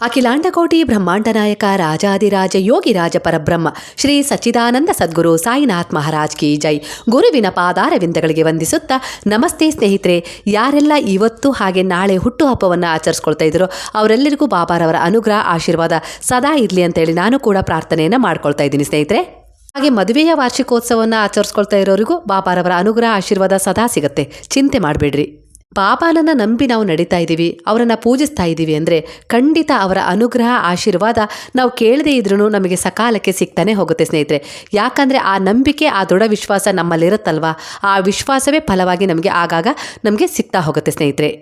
ಅಖಿಲಾಂಡಕೋಟಿ ಬ್ರಹ್ಮಾಂಡ ನಾಯಕ ರಾಜಾದಿರಾಜ ಯೋಗಿರಾಜ ಪರಬ್ರಹ್ಮ ಶ್ರೀ ಸಚ್ಚಿದಾನಂದ ಸದ್ಗುರು ಸಾಯಿನಾಥ್ ಮಹಾರಾಜ್ ಕಿ ಜೈ. ಗುರುವಿನ ಪಾದಾರವಿಂದಗಳಿಗೆ ವಂದಿಸುತ್ತಾ, ನಮಸ್ತೆ ಸ್ನೇಹಿತರೆ, ಯಾರೆಲ್ಲ ಇವತ್ತು ಹಾಗೆ ನಾಳೆ ಹುಟ್ಟುಹಬ್ಬವನ್ನು ಆಚರಿಸ್ಕೊಳ್ತಾ ಇದ್ರು ಅವರೆಲ್ಲರಿಗೂ ಬಾಬಾರವರ ಅನುಗ್ರಹ, ಆಶೀರ್ವಾದ ಸದಾ ಇರಲಿ ಅಂತೇಳಿ ನಾನು ಕೂಡ ಪ್ರಾರ್ಥನೆಯನ್ನು ಮಾಡ್ಕೊಳ್ತಾ ಇದ್ದೀನಿ ಸ್ನೇಹಿತರೆ. ಹಾಗೆ ಮದುವೆಯ ವಾರ್ಷಿಕೋತ್ಸವವನ್ನು ಆಚರಿಸ್ಕೊಳ್ತಾ ಇರೋರಿಗೂ ಬಾಬಾರವರ ಅನುಗ್ರಹ, ಆಶೀರ್ವಾದ ಸದಾ ಸಿಗುತ್ತೆ. ಚಿಂತೆ ಮಾಡಬೇಡ್ರಿ. ಬಾಬಾನನ್ನ ನಂಬಿ ನಾವು ನಡೀತಾ ಇದ್ದೀವಿ, ಅವರನ್ನು ಪೂಜಿಸ್ತಾ ಇದ್ದೀವಿ ಅಂದರೆ ಖಂಡಿತ ಅವರ ಅನುಗ್ರಹ, ಆಶೀರ್ವಾದ ನಾವು ಕೇಳದೇ ಇದ್ರೂ ನಮಗೆ ಸಕಾಲಕ್ಕೆ ಸಿಗ್ತಾನೆ ಹೋಗುತ್ತೆ ಸ್ನೇಹಿತರೆ. ಯಾಕಂದರೆ ಆ ನಂಬಿಕೆ, ಆ ದೃಢ ವಿಶ್ವಾಸ ನಮ್ಮಲ್ಲಿರುತ್ತಲ್ವಾ? ಆ ವಿಶ್ವಾಸವೇ ಫಲವಾಗಿ ನಮಗೆ ಆಗಾಗ ನಮಗೆ ಸಿಗ್ತಾ ಹೋಗುತ್ತೆ ಸ್ನೇಹಿತರೆ.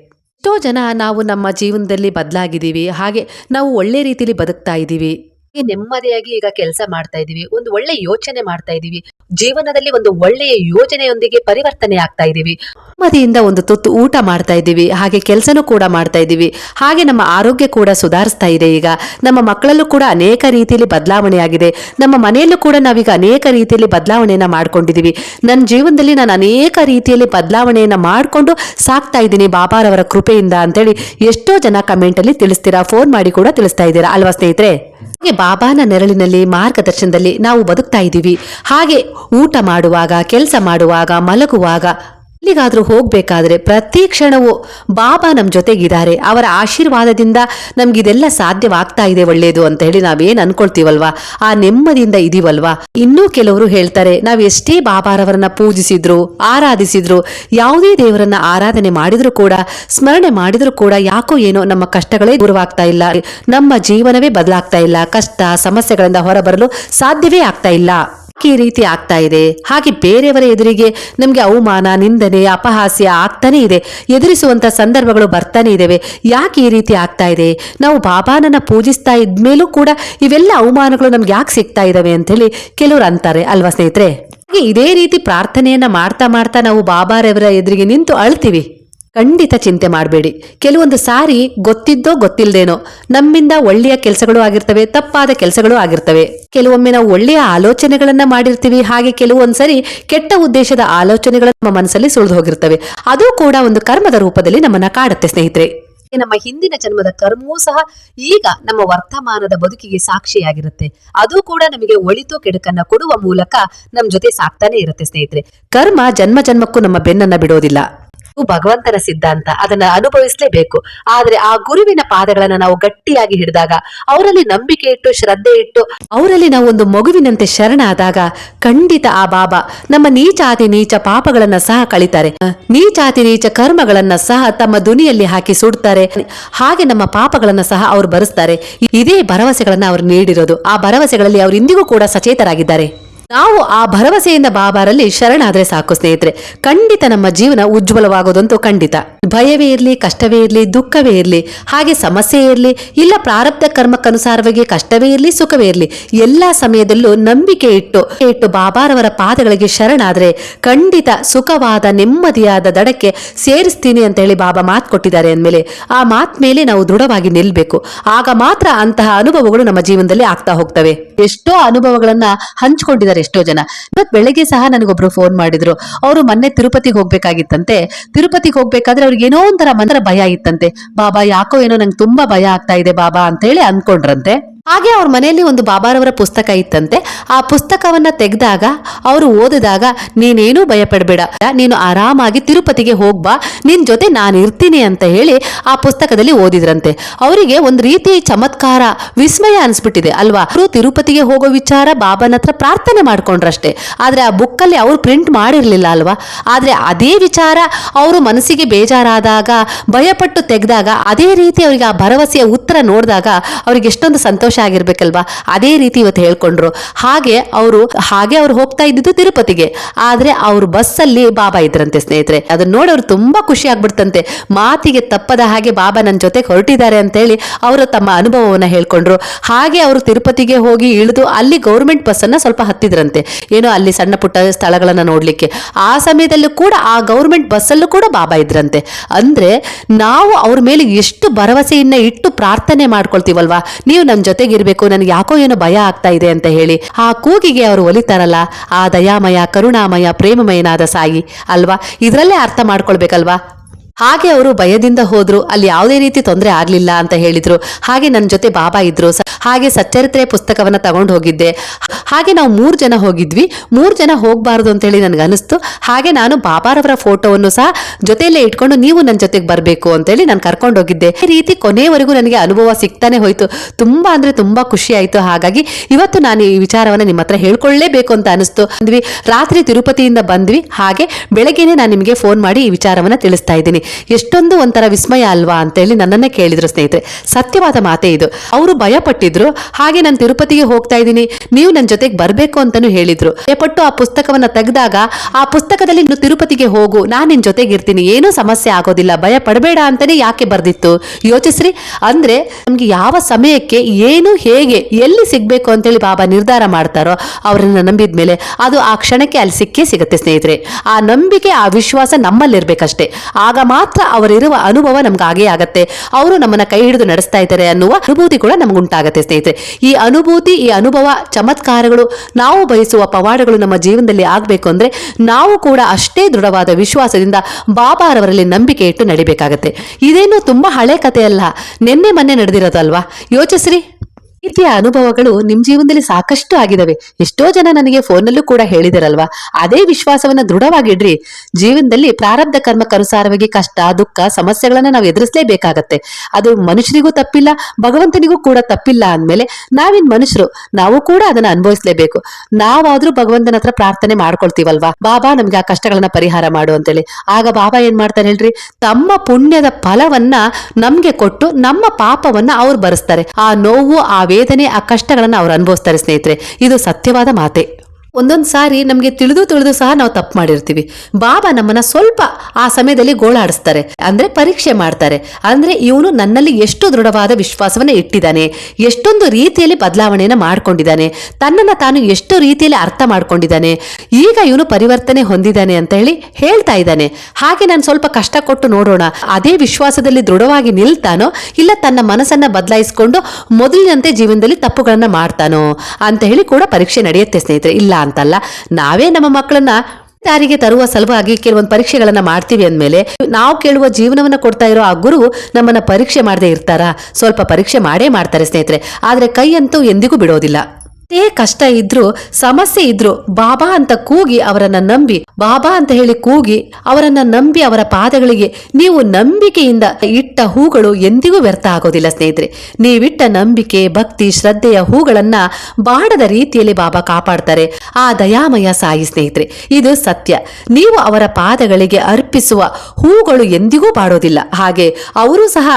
ಎಷ್ಟೋ ಜನ ನಾವು ನಮ್ಮ ಜೀವನದಲ್ಲಿ ಬದಲಾಗಿದ್ದೀವಿ, ಹಾಗೆ ನಾವು ಒಳ್ಳೆ ರೀತಿಯಲ್ಲಿ ಬದುಕ್ತಾ ಇದ್ದೀವಿ. ನೆಮ್ಮದಿಯಾಗಿ ಈಗ ಕೆಲಸ ಮಾಡ್ತಾ ಇದ್ದೀವಿ ಒಂದು ಒಳ್ಳೆ ಯೋಚನೆ ಮಾಡ್ತಾ ಇದ್ದೀವಿ ಜೀವನದಲ್ಲಿ ಒಂದು ಒಳ್ಳೆಯ ಯೋಜನೆಯೊಂದಿಗೆ ಪರಿವರ್ತನೆ ಆಗ್ತಾ ಇದ್ದೀವಿ ನೆಮ್ಮದಿಯಿಂದ ಒಂದು ತುತ್ತು ಊಟ ಮಾಡ್ತಾ ಇದ್ದೀವಿ ಹಾಗೆ ಕೆಲಸನೂ ಕೂಡ ಮಾಡ್ತಾ ಇದ್ದೀವಿ ಹಾಗೆ ನಮ್ಮ ಆರೋಗ್ಯ ಕೂಡ ಸುಧಾರಿಸ್ತಾ ಇದೆ ಈಗ. ನಮ್ಮ ಮಕ್ಕಳಲ್ಲೂ ಕೂಡ ಅನೇಕ ರೀತಿಯಲ್ಲಿ ಬದಲಾವಣೆ ಆಗಿದೆ. ನಮ್ಮ ಮನೆಯಲ್ಲೂ ಕೂಡ ನಾವೀಗ ಅನೇಕ ರೀತಿಯಲ್ಲಿ ಬದಲಾವಣೆಯನ್ನು ಮಾಡ್ಕೊಂಡಿದ್ದೀವಿ ನನ್ನ ಜೀವನದಲ್ಲಿ ನಾನು ಅನೇಕ ರೀತಿಯಲ್ಲಿ ಬದಲಾವಣೆಯನ್ನು ಮಾಡಿಕೊಂಡು ಸಾಕ್ತಾ ಇದ್ದೀನಿ ಬಾಬಾರವರ ಕೃಪೆಯಿಂದ ಅಂತೇಳಿ ಎಷ್ಟೋ ಜನ ಕಮೆಂಟಲ್ಲಿ ತಿಳಿಸ್ತೀರಾ ಫೋನ್ ಮಾಡಿ ಕೂಡ ತಿಳಿಸ್ತಾ ಇದ್ದೀರಾ, ಅಲ್ವಾ ಸ್ನೇಹಿತರೆ? ಬಾಬಾನ ನೆರಳಿನಲ್ಲಿ ಮಾರ್ಗದರ್ಶನದಲ್ಲಿ ನಾವು ಬದುಕ್ತಾ ಇದ್ದೀವಿ. ಹಾಗೆ ಊಟ ಮಾಡುವಾಗ ಕೆಲಸ ಮಾಡುವಾಗ ಮಲಗುವಾಗ ಎಲ್ಲಿಗಾದ್ರೂ ಹೋಗಬೇಕಾದ್ರೆ ಪ್ರತಿ ಕ್ಷಣವೂ ಬಾಬಾ ನಮ್ಮ ಜೊತೆಗಿದ್ದಾರೆ. ಅವರ ಆಶೀರ್ವಾದದಿಂದ ನಮಗಿದೆಲ್ಲ ಸಾಧ್ಯವಾಗ್ತಾ ಇದೆ ಒಳ್ಳೆಯದು ಅಂತ ಹೇಳಿ ನಾವೇನು ಅನ್ಕೊಳ್ತೀವಲ್ವಾ? ಆ ನೆಮ್ಮದಿಯಿಂದ ಇದೀವಲ್ವಾ? ಇನ್ನೂ ಕೆಲವರು ಹೇಳ್ತಾರೆ, ನಾವು ಎಷ್ಟೇ ಬಾಬಾರವರನ್ನ ಪೂಜಿಸಿದ್ರು, ಆರಾಧಿಸಿದ್ರು, ಯಾವುದೇ ದೇವರನ್ನ ಆರಾಧನೆ ಮಾಡಿದ್ರು ಕೂಡ, ಸ್ಮರಣೆ ಮಾಡಿದ್ರು ಕೂಡ ಯಾಕೋ ಏನೋ ನಮ್ಮ ಕಷ್ಟಗಳೇ ದೂರವಾಗ್ತಾ ಇಲ್ಲ. ನಮ್ಮ ಜೀವನವೇ ಬದಲಾಗ್ತಾ ಇಲ್ಲ. ಕಷ್ಟ, ಸಮಸ್ಯೆಗಳಿಂದ ಹೊರಬರಲು ಸಾಧ್ಯವೇ ಆಗ್ತಾ ಇಲ್ಲ. ಈ ರೀತಿ ಆಗ್ತಾ ಇದೆ. ಹಾಗೆ ಬೇರೆಯವರ ಎದುರಿಗೆ ನಮಗೆ ಅವಮಾನ, ನಿಂದನೆ, ಅಪಹಾಸ್ಯ ಆಗ್ತಾನೆ ಇದೆ. ಎದುರಿಸುವಂತ ಸಂದರ್ಭಗಳು ಬರ್ತಾನೆ ಇದ್ದಾವೆ ಯಾಕೆ ಈ ರೀತಿ ಆಗ್ತಾ ಇದೆ? ನಾವು ಬಾಬಾನನ್ನ ಪೂಜಿಸ್ತಾ ಇದ್ಮೇಲೂ ಕೂಡ ಇವೆಲ್ಲ ಅವಮಾನಗಳು ನಮ್ಗೆ ಯಾಕೆ ಸಿಗ್ತಾ ಇದಾವೆ ಅಂತ ಹೇಳಿ ಕೆಲವರು ಅಂತಾರೆ ಅಲ್ವಾ ಸ್ನೇಹಿತರೆ? ಇದೇ ರೀತಿ ಪ್ರಾರ್ಥನೆಯನ್ನ ಮಾಡ್ತಾ ಮಾಡ್ತಾ ನಾವು ಬಾಬಾರವರ ಎದುರಿಗೆ ನಿಂತು ಅಳ್ತೀವಿ. ಖಂಡಿತ ಚಿಂತೆ ಮಾಡಬೇಡಿ. ಕೆಲವೊಂದು ಸಾರಿ ಗೊತ್ತಿದ್ದೋ ಗೊತ್ತಿಲ್ಲದೇನೋ ನಮ್ಮಿಂದ ಒಳ್ಳೆಯ ಕೆಲಸಗಳು ಆಗಿರ್ತವೆ, ತಪ್ಪಾದ ಕೆಲಸಗಳು ಆಗಿರ್ತವೆ. ಕೆಲವೊಮ್ಮೆ ನಾವು ಒಳ್ಳೆಯ ಆಲೋಚನೆಗಳನ್ನ ಮಾಡಿರ್ತೀವಿ. ಹಾಗೆ ಕೆಲವೊಂದ್ಸರಿ ಕೆಟ್ಟ ಉದ್ದೇಶದ ಆಲೋಚನೆಗಳು ನಮ್ಮ ಮನಸ್ಸಲ್ಲಿ ಸುಳಿದು ಹೋಗಿರ್ತವೆ. ಅದು ಕೂಡ ಒಂದು ಕರ್ಮದ ರೂಪದಲ್ಲಿ ನಮ್ಮನ್ನ ಕಾಡುತ್ತೆ ಸ್ನೇಹಿತರೆ. ನಮ್ಮ ಹಿಂದಿನ ಜನ್ಮದ ಕರ್ಮವೂ ಸಹ ಈಗ ನಮ್ಮ ವರ್ತಮಾನದ ಬದುಕಿಗೆ ಸಾಕ್ಷಿಯಾಗಿರುತ್ತೆ. ಅದು ಕೂಡ ನಮಗೆ ಒಳಿತು ಕೆಡುಕನ್ನ ಕೊಡುವ ಮೂಲಕ ನಮ್ ಜೊತೆ ಸಾಕ್ತಾನೆ ಇರುತ್ತೆ ಸ್ನೇಹಿತರೆ. ಕರ್ಮ ಜನ್ಮ ಜನ್ಮಕ್ಕೂ ನಮ್ಮ ಬೆನ್ನನ್ನ ಬಿಡೋದಿಲ್ಲ. ಭಗವಂತನ ಸಿದ್ಧಾಂತ. ಅದನ್ನ ಅನುಭವಿಸಲೇಬೇಕು. ಆದ್ರೆ ಆ ಗುರುವಿನ ಪಾದಗಳನ್ನ ನಾವು ಗಟ್ಟಿಯಾಗಿ ಹಿಡಿದಾಗ, ಅವರಲ್ಲಿ ನಂಬಿಕೆ ಇಟ್ಟು, ಶ್ರದ್ಧೆ ಇಟ್ಟು, ಅವರಲ್ಲಿ ನಾವು ಒಂದು ಮಗುವಿನಂತೆ ಶರಣಾದಾಗ ಖಂಡಿತ ಆ ಬಾಬಾ ನಮ್ಮ ನೀಚಾತಿ ನೀಚ ಪಾಪಗಳನ್ನ ಸಹ ಕಳಿತಾರೆ. ನೀಚಾತಿ ನೀಚ ಕರ್ಮಗಳನ್ನ ಸಹ ತಮ್ಮ ದುನಿಯಲ್ಲಿ ಹಾಕಿ ಸುಡ್ತಾರೆ. ಹಾಗೆ ನಮ್ಮ ಪಾಪಗಳನ್ನ ಸಹ ಅವರು ಭರಿಸ್ತಾರೆ ಇದೇ ಭರವಸೆಗಳನ್ನ ಅವರು ನೀಡಿರೋದು. ಆ ಭರವಸೆಗಳಲ್ಲಿ ಅವರು ಇಂದಿಗೂ ಕೂಡ ಸಚೇತರಾಗಿದ್ದಾರೆ. ನಾವು ಆ ಭರವಸೆಯಿಂದ ಬಾಬಾರಲ್ಲಿ ಶರಣಾದ್ರೆ ಸಾಕು, ಸ್ನೇಹಿತರೆ. ಖಂಡಿತ ನಮ್ಮ ಜೀವನ ಉಜ್ವಲವಾಗೋದಂತೂ ಖಂಡಿತ. ಭಯವೇ ಇರಲಿ, ಕಷ್ಟವೇ ಇರಲಿ, ದುಃಖವೇ ಇರಲಿ, ಹಾಗೆ ಸಮಸ್ಯೆ ಇರಲಿ, ಇಲ್ಲ ಪ್ರಾರಬ್ಧ ಕರ್ಮಕ್ಕನುಸಾರವಾಗಿ ಕಷ್ಟವೇ ಇರಲಿ, ಸುಖವೇ ಇರಲಿ, ಎಲ್ಲಾ ಸಮಯದಲ್ಲೂ ನಂಬಿಕೆ ಇಟ್ಟು ಇಟ್ಟು ಬಾಬಾರವರ ಪಾದಗಳಿಗೆ ಶರಣಾದ್ರೆ ಖಂಡಿತ ಸುಖವಾದ, ನೆಮ್ಮದಿಯಾದ ದಡಕ್ಕೆ ಸೇರಿಸ್ತೀನಿ ಅಂತ ಹೇಳಿ ಬಾಬಾ ಮಾತು ಕೊಟ್ಟಿದ್ದಾರೆ ಅಂದಮೇಲೆ, ಆ ಮಾತ್ ಮೇಲೆ ನಾವು ದೃಢವಾಗಿ ನಿಲ್ಬೇಕು. ಆಗ ಮಾತ್ರ ಅಂತಹ ಅನುಭವಗಳು ನಮ್ಮ ಜೀವನದಲ್ಲಿ ಆಗ್ತಾ ಹೋಗ್ತವೆ. ಎಷ್ಟೋ ಅನುಭವಗಳನ್ನ ಹಂಚ್ಕೊಂಡಿದ್ದಾರೆ. ಎಷ್ಟೋ ಜನ. ಇವತ್ತು ಬೆಳಗ್ಗೆ ಸಹ ನನಗೊಬ್ರು ಫೋನ್ ಮಾಡಿದ್ರು. ಅವರು ಮೊನ್ನೆ ತಿರುಪತಿಗೆ ಹೋಗ್ಬೇಕಾಗಿತ್ತಂತೆ. ತಿರುಪತಿಗೆ ಹೋಗ್ಬೇಕಾದ್ರೆ ಅವ್ರಿಗೆ ಏನೋ ಒಂಥರ ಮಂತ್ರ ಭಯ ಇತ್ತಂತೆ. ಬಾಬಾ, ಯಾಕೋ ಏನೋ ನಂಗೆ ತುಂಬಾ ಭಯ ಆಗ್ತಾ ಇದೆ ಬಾಬಾ ಅಂತ ಹೇಳಿ ಅನ್ಕೊಂಡ್ರಂತೆ ಹಾಗೆ ಅವ್ರ ಮನೆಯಲ್ಲಿ ಒಂದು ಬಾಬಾರವರ ಪುಸ್ತಕ ಇತ್ತಂತೆ. ಆ ಪುಸ್ತಕವನ್ನ ತೆಗೆದಾಗ, ಅವರು ಓದಿದಾಗ, ನೀನೇನೂ ಭಯಪಡಬೇಡ. ನೀನು ಆರಾಮಾಗಿ ತಿರುಪತಿಗೆ ಹೋಗ್ಬಾ ನಿನ್ ಜೊತೆ ನಾನು ಇರ್ತೀನಿ ಅಂತ ಹೇಳಿ ಆ ಪುಸ್ತಕದಲ್ಲಿ ಓದಿದ್ರಂತೆ. ಅವರಿಗೆ ಒಂದು ರೀತಿ ಚಮತ್ಕಾರ, ವಿಸ್ಮಯ ಅನ್ಸ್ಬಿಟ್ಟಿದೆ ಅಲ್ವಾ? ಅವರು ತಿರುಪತಿಗೆ ಹೋಗೋ ವಿಚಾರ ಬಾಬನ ಹತ್ರ ಪ್ರಾರ್ಥನೆ ಮಾಡ್ಕೊಂಡ್ರಷ್ಟೇ. ಆದ್ರೆ ಆ ಬುಕ್ಕಲ್ಲಿ ಅವ್ರು ಪ್ರಿಂಟ್ ಮಾಡಿರ್ಲಿಲ್ಲ ಅಲ್ವಾ? ಆದ್ರೆ ಅದೇ ವಿಚಾರ ಅವರು ಮನಸ್ಸಿಗೆ ಬೇಜಾರಾದಾಗ, ಭಯಪಟ್ಟು ತೆಗೆದಾಗ, ಅದೇ ರೀತಿ ಅವರಿಗೆ ಆ ಭರವಸೆಯ ಉತ್ತರ ನೋಡಿದಾಗ, ಅವ್ರಿಗೆ ಎಷ್ಟೊಂದು ಸಂತೋಷ ಆಗಿರ್ಬೇಕಲ್ವಾ? ಅದೇ ರೀತಿ ಇವತ್ತು ಹೇಳ್ಕೊಂಡ್ರು. ಹಾಗೆ ಅವರು, ಹಾಗೆ ಅವ್ರು ಹೋಗ್ತಾ ಇದ್ದಿದ್ದು ತಿರುಪತಿಗೆ. ಆದ್ರೆ ಅವ್ರ ಬಸ್ಸಲ್ಲಿ ಬಾಬಾ ಇದ್ರಂತೆ ಸ್ನೇಹಿತರೆ. ಅದನ್ನ ನೋಡಿ ಅವ್ರು ತುಂಬಾ ಖುಷಿ ಆಗ್ಬಿಡ್ತಂತೆ. ಮಾತಿಗೆ ತಪ್ಪದ ಹಾಗೆ ಬಾಬಾ ನನ್ನ ಜೊತೆ ಹೊರಟಿದ್ದಾರೆ ಅಂತ ಹೇಳಿ ಅವರು ತಮ್ಮ ಅನುಭವವನ್ನ ಹೇಳ್ಕೊಂಡ್ರು. ಹಾಗೆ ಅವರು ತಿರುಪತಿಗೆ ಹೋಗಿ ಇಳಿದು ಅಲ್ಲಿ ಗೌರ್ಮೆಂಟ್ ಬಸ್ ಅನ್ನ ಸ್ವಲ್ಪ ಹತ್ತಿದ್ರಂತೆ. ಏನೋ ಅಲ್ಲಿ ಸಣ್ಣ ಪುಟ್ಟ ಸ್ಥಳಗಳನ್ನ ನೋಡ್ಲಿಕ್ಕೆ. ಆ ಸಮಯದಲ್ಲೂ ಕೂಡ ಆ ಗೌರ್ಮೆಂಟ್ ಬಸ್ಸಲ್ಲೂ ಕೂಡ ಬಾಬಾ ಇದ್ರಂತೆ. ಅಂದ್ರೆ ನಾವು ಅವ್ರ ಮೇಲೆ ಎಷ್ಟು ಭರವಸೆಯನ್ನ ಇಟ್ಟು ಪ್ರಾರ್ಥನೆ ಮಾಡ್ಕೊಳ್ತೀವಲ್ವಾ? ನೀವು ನಮ್ಮ ಜೊತೆಗಿರ್ಬೇಕು. ನನಗೆ ಯಾಕೋ ಏನೋ ಭಯ ಆಗ್ತಾ ಇದೆ ಅಂತ ಹೇಳಿ ಆ ಕೂಗಿಗೆ ಅವರು ಒಲಿತಾರಲ್ಲ, ಆ ದಯಾಮಯ, ಕರುಣಾಮಯ, ಪ್ರೇಮಮಯನಾದ ಸಾಯಿ. ಅಲ್ವಾ? ಇದರಲ್ಲೇ ಅರ್ಥ ಮಾಡ್ಕೊಳ್ಬೇಕಲ್ವಾ? ಹಾಗೆ ಅವರು ಭಯದಿಂದ ಹೋದ್ರು. ಅಲ್ಲಿ ಯಾವುದೇ ರೀತಿ ತೊಂದರೆ ಆಗ್ಲಿಲ್ಲ ಅಂತ ಹೇಳಿದ್ರು. ಹಾಗೆ ನನ್ನ ಜೊತೆ ಬಾಬಾ ಇದ್ರು. ಹಾಗೆ ಸಚ್ಚರಿತ್ರೆ ಪುಸ್ತಕವನ್ನ ತಗೊಂಡು ಹೋಗಿದ್ದೆ. ಹಾಗೆ ನಾವು ಮೂರು ಜನ ಹೋಗಿದ್ವಿ. ಮೂರು ಜನ ಹೋಗಬಾರ್ದು ಅಂತೇಳಿ ನನಗೆ ಅನಿಸ್ತು ಹಾಗೆ ನಾನು ಬಾಬಾರವರ ಫೋಟೋವನ್ನು ಸಹ ಜೊತೆಯಲ್ಲೇ ಇಟ್ಕೊಂಡು ನೀವು ನನ್ನ ಜೊತೆಗೆ ಬರಬೇಕು ಅಂತೇಳಿ ನಾನು ಕರ್ಕೊಂಡು ಹೋಗಿದ್ದೆ. ಈ ರೀತಿ ಕೊನೆಯವರೆಗೂ ನನಗೆ ಅನುಭವ ಸಿಗ್ತಾನೆ ಹೋಯ್ತು. ತುಂಬಾ ಅಂದರೆ ತುಂಬಾ ಖುಷಿ ಆಯ್ತು. ಹಾಗಾಗಿ ಇವತ್ತು ನಾನು ಈ ವಿಚಾರವನ್ನ ನಿಮ್ಮ ಹತ್ರ ಹೇಳ್ಕೊಳ್ಳೇಬೇಕು ಅಂತ ಅನಿಸ್ತು. ಅಂದ್ವಿ. ರಾತ್ರಿ ತಿರುಪತಿಯಿಂದ ಬಂದ್ವಿ. ಹಾಗೆ ಬೆಳಗ್ಗೆನೆ ನಾನು ನಿಮಗೆ ಫೋನ್ ಮಾಡಿ ಈ ವಿಚಾರವನ್ನ ತಿಳಿಸ್ತಾ ಇದ್ದೀನಿ. ಎಷ್ಟೊಂದು ಒಂಥರ ವಿಸ್ಮಯ ಅಲ್ವಾ ಅಂತ ಹೇಳಿ ನನ್ನನ್ನೇ ಕೇಳಿದ್ರು ಸ್ನೇಹಿತರೆ. ಸತ್ಯವಾದ ಮಾತೇ ಇದು. ಅವರು ಭಯ ಪಟ್ಟಿದ್ರು ಹಾಗೆ ನಾನು ತಿರುಪತಿಗೆ ಹೋಗ್ತಾ ಇದ್ದೀನಿ, ನೀವು ನನ್ನ ಜೊತೆಗೆ ಬರಬೇಕು ಅಂತಾನು ಹೇಳಿದ್ರು. ಭಯಪಟ್ಟು ಆ ಪುಸ್ತಕವನ್ನ ತೆಗೆದಾಗ, ಆ ಪುಸ್ತಕದಲ್ಲಿ ನೀನು ತಿರುಪತಿಗೆ ಹೋಗು, ನಾನು ನಿನ್ನ ಜೊತೆಗೆ ಇರ್ತೀನಿ, ಏನೂ ಸಮಸ್ಯೆ ಆಗೋದಿಲ್ಲ, ಭಯ ಪಡಬೇಡ ಅಂತಾನೆ ಯಾಕೆ ಬರ್ದಿತ್ತು? ಯೋಚಿಸ್ರಿ. ಅಂದ್ರೆ ನಮ್ಗೆ ಯಾವ ಸಮಯಕ್ಕೆ, ಏನು, ಹೇಗೆ, ಎಲ್ಲಿ ಸಿಗ್ಬೇಕು ಅಂತೇಳಿ ಬಾಬಾ ನಿರ್ಧಾರ ಮಾಡ್ತಾರೋ ಅವರನ್ನ ನಂಬಿದ ಮೇಲೆ ಅದು ಆ ಕ್ಷಣಕ್ಕೆ ಅಲ್ಲಿ ಸಿಕ್ಕೇ ಸಿಗುತ್ತೆ ಸ್ನೇಹಿತರೆ. ಆ ನಂಬಿಕೆ, ಆ ವಿಶ್ವಾಸ ನಮ್ಮಲ್ಲಿರ್ಬೇಕಷ್ಟೇ. ಆಗ ಮಾತ್ರ ಅವರಿರುವ ಅನುಭವ ನಮ್ಗೆ ಆಗೇ ಆಗತ್ತೆ. ಅವರು ನಮ್ಮನ್ನ ಕೈ ಹಿಡಿದು ನಡೆಸ್ತಾ ಇದ್ದಾರೆ ಅನ್ನುವ ಅನುಭೂತಿ ಕೂಡ ನಮ್ಗೆ ಉಂಟಾಗತ್ತೆ ಸ್ನೇಹಿತರೆ. ಈ ಅನುಭೂತಿ, ಈ ಅನುಭವ, ಚಮತ್ಕಾರಗಳು, ನಾವು ಬಯಸುವ ಪವಾಡಗಳು ನಮ್ಮ ಜೀವನದಲ್ಲಿ ಆಗಬೇಕು ಅಂದ್ರೆ ನಾವು ಕೂಡ ಅಷ್ಟೇ ದೃಢವಾದ ವಿಶ್ವಾಸದಿಂದ ಬಾಬಾರವರಲ್ಲಿ ನಂಬಿಕೆ ಇಟ್ಟು ನಡಿಬೇಕಾಗತ್ತೆ. ಇದೇನು ತುಂಬಾ ಹಳೆ ಕಥೆ ಅಲ್ಲ ನಿನ್ನೆ ಮೊನ್ನೆ ನಡೆದಿರೋದಲ್ವಾ? ಯೋಚಿಸ್ರಿ. ರೀತಿಯ ಅನುಭವಗಳು ನಿಮ್ ಜೀವನದಲ್ಲಿ ಸಾಕಷ್ಟು ಆಗಿದಾವೆ. ಎಷ್ಟೋ ಜನ ನನಗೆ ಫೋನಲ್ಲೂ ಕೂಡ ಹೇಳಿದಾರಲ್ವಾ? ಅದೇ ವಿಶ್ವಾಸವನ್ನ ದೃಢವಾಗಿಡ್ರಿ. ಜೀವನದಲ್ಲಿ ಪ್ರಾರಬ್ಧ ಕರ್ಮಕ್ಕನುಸಾರವಾಗಿ ಕಷ್ಟ, ದುಃಖ, ಸಮಸ್ಯೆಗಳನ್ನ ನಾವು ಎದುರಿಸಲೇಬೇಕಾಗತ್ತೆ. ಅದು ಮನುಷ್ಯರಿಗೂ ತಪ್ಪಿಲ್ಲ, ಭಗವಂತನಿಗೂ ಕೂಡ ತಪ್ಪಿಲ್ಲ ಅಂದ್ಮೇಲೆ ನಾವಿನ್ ಮನುಷ್ಯರು, ನಾವು ಕೂಡ ಅದನ್ನ ಅನುಭವಿಸ್ಲೇಬೇಕು. ನಾವಾದ್ರೂ ಭಗವಂತನ ಹತ್ರ ಪ್ರಾರ್ಥನೆ ಮಾಡ್ಕೊಳ್ತೀವಲ್ವಾ? ಬಾಬಾ, ನಮ್ಗೆ ಆ ಕಷ್ಟಗಳನ್ನ ಪರಿಹಾರ ಮಾಡು ಅಂತೇಳಿ. ಆಗ ಬಾಬಾ ಏನ್ ಮಾಡ್ತಾರೆ ಹೇಳ್ರಿ? ತಮ್ಮ ಪುಣ್ಯದ ಫಲವನ್ನ ನಮ್ಗೆ ಕೊಟ್ಟು ನಮ್ಮ ಪಾಪವನ್ನ ಅವ್ರು ಬರೆಸ್ತಾರೆ ಆ ನೋವು, ಆ ವೇದನೆ ಆ ಕಷ್ಟಗಳನ್ನು ಅವರು ಅನುಭವಿಸ್ತಾರೆ ಸ್ನೇಹಿತರೆ. ಇದು ಸತ್ಯವಾದ ಮಾತೆ. ಒಂದೊಂದು ಸಾರಿ ನಮಗೆ ತಿಳಿದು ತಿಳಿದು ಸಹ ನಾವು ತಪ್ಪು ಮಾಡಿರ್ತೀವಿ. ಬಾಬಾ ನಮ್ಮನ್ನ ಸ್ವಲ್ಪ ಆ ಸಮಯದಲ್ಲಿ ಗೋಳಾಡಿಸ್ತಾರೆ. ಅಂದ್ರೆ ಪರೀಕ್ಷೆ ಮಾಡ್ತಾರೆ. ಅಂದ್ರೆ ಇವನು ನನ್ನಲ್ಲಿ ಎಷ್ಟು ದೃಢವಾದ ವಿಶ್ವಾಸವನ್ನ ಇಟ್ಟಿದ್ದಾನೆ, ಎಷ್ಟೊಂದು ರೀತಿಯಲ್ಲಿ ಬದಲಾವಣೆಯನ್ನು ಮಾಡ್ಕೊಂಡಿದ್ದಾನೆ, ತನ್ನನ್ನ ತಾನು ಎಷ್ಟು ರೀತಿಯಲ್ಲಿ ಅರ್ಥ ಮಾಡ್ಕೊಂಡಿದ್ದಾನೆ, ಈಗ ಇವನು ಪರಿವರ್ತನೆ ಹೊಂದಿದ್ದಾನೆ ಅಂತ ಹೇಳಿ ಹೇಳ್ತಾ ಇದ್ದಾನೆ. ಹಾಗೆ ನಾನು ಸ್ವಲ್ಪ ಕಷ್ಟ ಕೊಟ್ಟು ನೋಡೋಣ, ಅದೇ ವಿಶ್ವಾಸದಲ್ಲಿ ದೃಢವಾಗಿ ನಿಲ್ತಾನೋ, ಇಲ್ಲ ತನ್ನ ಮನಸ್ಸನ್ನ ಬದಲಾಯಿಸಿಕೊಂಡು ಮೊದಲಿನಂತೆ ಜೀವನದಲ್ಲಿ ತಪ್ಪುಗಳನ್ನ ಮಾಡ್ತಾನೋ ಅಂತ ಹೇಳಿ ಕೂಡ ಪರೀಕ್ಷೆ ನಡೆಯುತ್ತೆ ಸ್ನೇಹಿತರೆ. ಇಲ್ಲ ಅಂತಲ್ಲ, ನಾವೇ ನಮ್ಮ ಮಕ್ಕಳನ್ನ ದಾರಿಗೆ ತರುವ ಸಲುವಾಗಿ ಕೆಲವೊಂದು ಪರೀಕ್ಷೆಗಳನ್ನ ಮಾಡ್ತೀವಿ ಅಂದಮೇಲೆ, ನಾವು ಕೇಳುವ ಜೀವನವನ್ನ ಕೊಡ್ತಾ ಇರೋ ಆ ಗುರು ನಮ್ಮನ್ನ ಪರೀಕ್ಷೆ ಮಾಡದೇ ಇರ್ತಾರಾ? ಸ್ವಲ್ಪ ಪರೀಕ್ಷೆ ಮಾಡೇ ಮಾಡ್ತಾರೆ ಸ್ನೇಹಿತರೆ, ಆದರೆ ಕೈಯಂತೂ ಎಂದಿಗೂ ಬಿಡೋದಿಲ್ಲ. ಎಷ್ಟೇ ಕಷ್ಟ ಇದ್ರು, ಸಮಸ್ಯೆ ಇದ್ರು ಬಾಬಾ ಅಂತ ಕೂಗಿ ಅವರನ್ನ ನಂಬಿ, ಬಾಬಾ ಅಂತ ಹೇಳಿ ಕೂಗಿ ಅವರನ್ನ ನಂಬಿ ಅವರ ಪಾದಗಳಿಗೆ ನೀವು ನಂಬಿಕೆಯಿಂದ ಇಟ್ಟ ಹೂಗಳು ಎಂದಿಗೂ ವ್ಯರ್ಥ ಆಗೋದಿಲ್ಲ ಸ್ನೇಹಿತರೆ. ನೀವಿಟ್ಟ ನಂಬಿಕೆ, ಭಕ್ತಿ, ಶ್ರದ್ಧೆಯ ಹೂಗಳನ್ನ ಬಾಡದ ರೀತಿಯಲ್ಲಿ ಬಾಬಾ ಕಾಪಾಡ್ತಾರೆ. ಆ ದಯಾಮಯ ಸಾಯಿ ಸ್ನೇಹಿತರೆ, ಇದು ಸತ್ಯ. ನೀವು ಅವರ ಪಾದಗಳಿಗೆ ಅರ್ಪಿಸುವ ಹೂಗಳು ಎಂದಿಗೂ ಬಾಡೋದಿಲ್ಲ. ಹಾಗೆ ಅವರು ಸಹ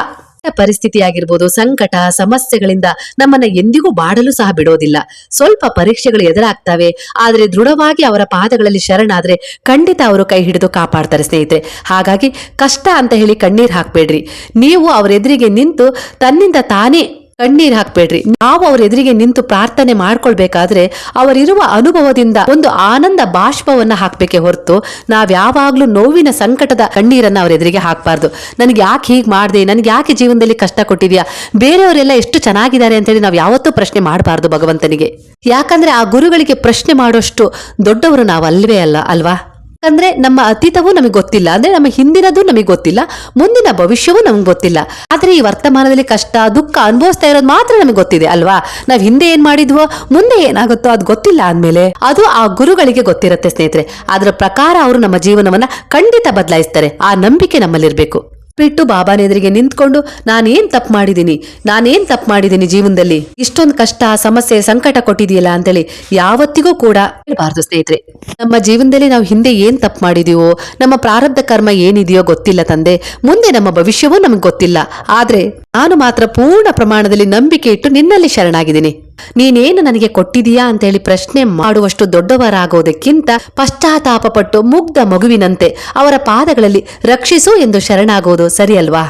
ಪರಿಸ್ಥಿತಿ ಆಗಿರ್ಬೋದು ಸಂಕಟ, ಸಮಸ್ಯೆಗಳಿಂದ ನಮ್ಮನ್ನ ಎಂದಿಗೂ ಬಾಡಲು ಸಹ ಬಿಡೋದಿಲ್ಲ. ಸ್ವಲ್ಪ ಪರೀಕ್ಷೆಗಳು ಎದುರಾಗ್ತವೆ, ಆದರೆ ದೃಢವಾಗಿ ಅವರ ಪಾದಗಳಲ್ಲಿ ಶರಣಾದ್ರೆ ಖಂಡಿತ ಅವರು ಕೈ ಹಿಡಿದು ಕಾಪಾಡ್ತಾರೆ ಸ್ನೇಹಿತರೆ. ಹಾಗಾಗಿ ಕಷ್ಟ ಅಂತ ಹೇಳಿ ಕಣ್ಣೀರು ಹಾಕ್ಬೇಡ್ರಿ. ನೀವು ಅವರ ಎದುರಿಗೆ ನಿಂತು ತನ್ನಿಂದ ತಾನೇ ಕಣ್ಣೀರ್ ಹಾಕ್ಬೇಡ್ರಿ. ನಾವು ಅವ್ರ ಎದುರಿಗೆ ನಿಂತು ಪ್ರಾರ್ಥನೆ ಮಾಡ್ಕೊಳ್ಬೇಕಾದ್ರೆ ಅವರಿರುವ ಅನುಭವದಿಂದ ಒಂದು ಆನಂದ ಬಾಷ್ಪವನ್ನ ಹಾಕ್ಬೇಕೆ ಹೊರತು ನಾವ್ ಯಾವಾಗ್ಲೂ ನೋವಿನ ಸಂಕಟದ ಕಣ್ಣೀರನ್ನ ಅವ್ರ ಎದುರಿಗೆ ಹಾಕ್ಬಾರ್ದು. ನನಗೆ ಯಾಕೆ ಹೀಗೆ ಮಾಡ್ದೆ? ನನಗೆ ಯಾಕೆ ಜೀವನದಲ್ಲಿ ಕಷ್ಟ ಕೊಟ್ಟಿದ್ಯಾ? ಬೇರೆಯವರೆಲ್ಲ ಎಷ್ಟು ಚೆನ್ನಾಗಿದ್ದಾರೆ ಅಂತೇಳಿ ನಾವು ಯಾವತ್ತೂ ಪ್ರಶ್ನೆ ಮಾಡಬಾರ್ದು ಭಗವಂತನಿಗೆ. ಯಾಕಂದ್ರೆ ಆ ಗುರುಗಳಿಗೆ ಪ್ರಶ್ನೆ ಮಾಡೋಷ್ಟು ದೊಡ್ಡವರು ನಾವು ಅಲ್ವೇ ಅಲ್ಲ, ಅಲ್ವಾ? ಅಂದ್ರೆ ನಮ್ಮ ಅತೀತವೂ ನಮಗೆ ಗೊತ್ತಿಲ್ಲ. ಅಂದ್ರೆ ನಮ್ಮ ಹಿಂದಿನದು ನಮಗೆ ಗೊತ್ತಿಲ್ಲ. ಮುಂದಿನ ಭವಿಷ್ಯವೂ ನಮ್ಗೆ ಗೊತ್ತಿಲ್ಲ. ಆದ್ರೆ ಈ ವರ್ತಮಾನದಲ್ಲಿ ಕಷ್ಟ, ದುಃಖ ಅನುಭವಿಸ್ತಾ ಇರೋದು ಮಾತ್ರ ನಮಗೆ ಗೊತ್ತಿದೆ ಅಲ್ವಾ? ನಾವ್ ಹಿಂದೆ ಏನ್ ಮಾಡಿದ್ವೋ, ಮುಂದೆ ಏನಾಗುತ್ತೋ ಅದು ಗೊತ್ತಿಲ್ಲ ಅಂದ್ಮೇಲೆ ಅದು ಆ ಗುರುಗಳಿಗೆ ಗೊತ್ತಿರುತ್ತೆ ಸ್ನೇಹಿತರೆ. ಅದರ ಪ್ರಕಾರ ಅವರು ನಮ್ಮ ಜೀವನವನ್ನ ಖಂಡಿತ ಬದಲಾಯಿಸ್ತಾರೆ. ಆ ನಂಬಿಕೆ ನಮ್ಮಲ್ಲಿರ್ಬೇಕು. ಬಿಟ್ಟು ಬಾಬಾನ ಎದುರಿಗೆ ನಿಂತ್ಕೊಂಡು ನಾನೇನ್ ತಪ್ಪು ಮಾಡಿದ್ದೀನಿ? ನಾನೇನ್ ತಪ್ಪು ಮಾಡಿದ್ದೀನಿ ಜೀವನದಲ್ಲಿ? ಇಷ್ಟೊಂದು ಕಷ್ಟ, ಸಮಸ್ಯೆ, ಸಂಕಟ ಕೊಟ್ಟಿದೆಯಲ್ಲ ಅಂತೇಳಿ ಯಾವತ್ತಿಗೂ ಕೂಡ ಹೇಳಬಾರದು ಸ್ನೇಹಿತರೆ. ನಮ್ಮ ಜೀವನದಲ್ಲಿ ನಾವು ಹಿಂದೆ ಏನ್ ತಪ್ಪು ಮಾಡಿದೀವೋ, ನಮ್ಮ ಪ್ರಾರಬ್ಧ ಕರ್ಮ ಏನಿದೆಯೋ ಗೊತ್ತಿಲ್ಲ ತಂದೆ. ಮುಂದೆ ನಮ್ಮ ಭವಿಷ್ಯವೂ ನಮ್ಗೆ ಗೊತ್ತಿಲ್ಲ. ಆದ್ರೆ ನಾನು ಮಾತ್ರ ಪೂರ್ಣ ಪ್ರಮಾಣದಲ್ಲಿ ನಂಬಿಕೆ ಇಟ್ಟು ನಿನ್ನಲ್ಲಿ ಶರಣಾಗಿದ್ದೀನಿ. ನೀನೇನು ನನಗೆ ಕೊಟ್ಟಿದೀಯಾ ಅಂತ ಹೇಳಿ ಪ್ರಶ್ನೆ ಮಾಡುವಷ್ಟು ದೊಡ್ಡವರಾಗೋದಕ್ಕಿಂತ ಪಶ್ಚಾತ್ತಾಪ ಪಟ್ಟು ಮುಗ್ಧ ಮಗುವಿನಂತೆ ಅವರ ಪಾದಗಳಲ್ಲಿ ರಕ್ಷಿಸು ಎಂದು ಶರಣಾಗೋದು ಸರಿ ಅಲ್ವಾ